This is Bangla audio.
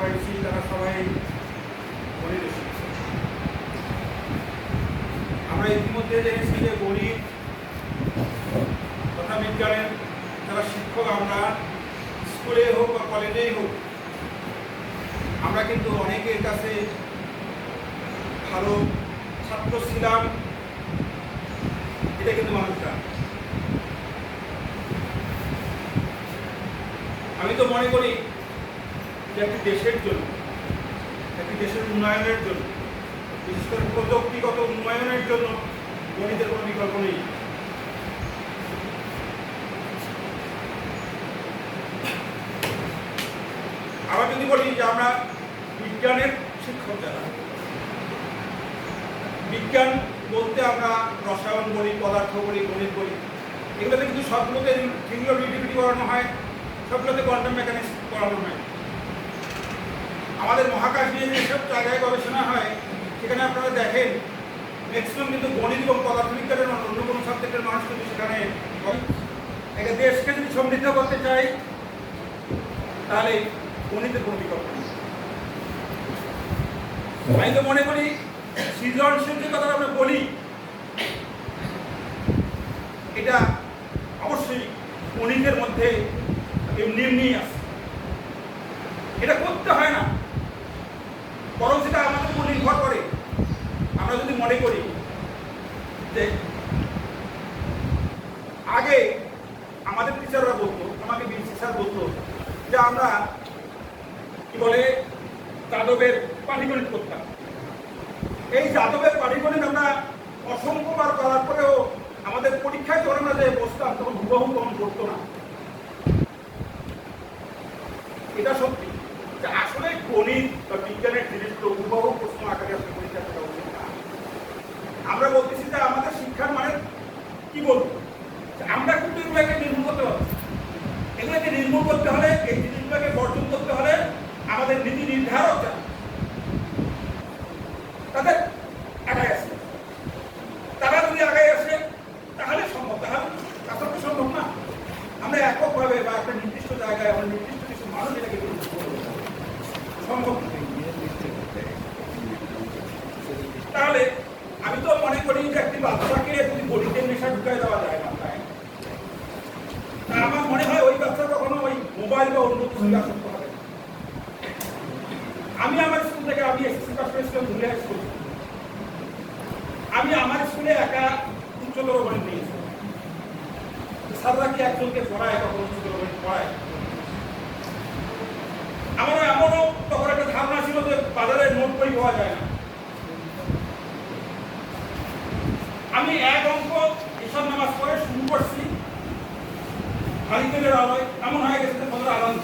হয়েছি, তারা সবাই আমরা ইতিমধ্যে জেনেছি যে গণিত তথা বিজ্ঞানের যারা শিক্ষক, আমরা স্কুলে হোক বা কলেজেই হোক, আমরা কিন্তু অনেকের কাছে ভালো ছাত্র ছিলাম, এটা কিন্তু মানুষ আমি তো মনে করি একটি দেশের জন্য, একটি দেশের উন্নয়নের জন্য, বিশেষ করে প্রযুক্তিগত উন্নয়নের জন্য গণিতের কোনো বিকল্প নেই। আবার যদি বলি যে আমরা বিজ্ঞানের শিক্ষক যারা, বিজ্ঞান বলতে আমরা রসায়ন বলি, পদার্থ বলি, গণিত বলি, এগুলোতে কিন্তু সবগুলোতে থিওরি রিলেটিভিটি করানো হয়, সবগুলোতে কোয়ান্টাম মেকানিক্স করানো হয়। আমাদের মহাকাশ নিয়ে যেসব জায়গায় গবেষণা হয়, সেখানে আপনারা দেখেন ম্যাক্সিমাম কিন্তু গণিত এবং পদার্থবিজ্ঞানের অন্য কোনো সাবজেক্টের মানুষ কিন্তু সেখানে একটা দেশকে যদি সমৃদ্ধ করতে চাই, তাহলে গণিতের কোনো বিকল্প আমি তো মনে করি সৃজনশীল যে কথা আমরা বলি, এটা অবশ্যই গণিতের মধ্যে এমনি আছে। এটা করতে হয় না বরং সেটা আমাদের উপর নির্ভর করে আমরা যদি মনে করি যে আগে আমাদের টিচাররা বলতো, আমাকে বিসি স্যার বলতো যে আমরা, কি বলে, যাদবের পাটিগণিত করতাম। এই যাদবের পাটিগণিত আমরা অসংখ্যবার করার পরেও আমাদের পরীক্ষায় যখন আমরা যে বসতাম, তখন হুবহু তখন করতো না। এটা সত্যি। যে আসলে গণিত বা বিজ্ঞানের জিনিসগুলো হুবহু প্রশ্ন আকারে আসলে পরীক্ষা করা উচিত না আমরা বলতেছি যে আমাদের শিক্ষার মানে কি বলব? আমরা কিন্তু এগুলোকে নির্মূল করতে হবে এগুলোকে নির্মূল করতে হলে, এই জিনিসগুলোকে বর্জন করতে হলে আমাদের নীতি নির্ধারক তাদের আগায় আসে। তারা যদি আগায় আসে, তাহলে সম্ভব। তাহলে তাছাড়া সম্ভব না। আমরা এককভাবে বা একটা নির্দিষ্ট জায়গায় আমরা নির্দিষ্ট কিছু মানুষ এটাকে সম্ভব তাহলে আমি তো মনে করি যে একটি গণিতের নেশা ঢুকাই দেওয়া যায় মাথায় আমার মনে হয় ওই বাচ্চা কখনো ওই মোবাইল বা অন্য কিছু আসক্ত হবে। আমি আমার স্কুল থেকে, আমি এসএসসি পাস করেছিলাম ধুলিয়া স্কুল আমি আমার স্কুলে একা উচ্চতর গণিত নিয়েছি স্যাররা কি একজনকে পড়ায় তখন উচ্চতর গণিত পড়ায়? আমার এমনও তখন একটা ধারণা ছিল যে বাজারে নোট বই পাওয়া যায় না। আমি এক হারিকেনের আলোয় এমন হয়ে গেছে যে তোমরা আরাম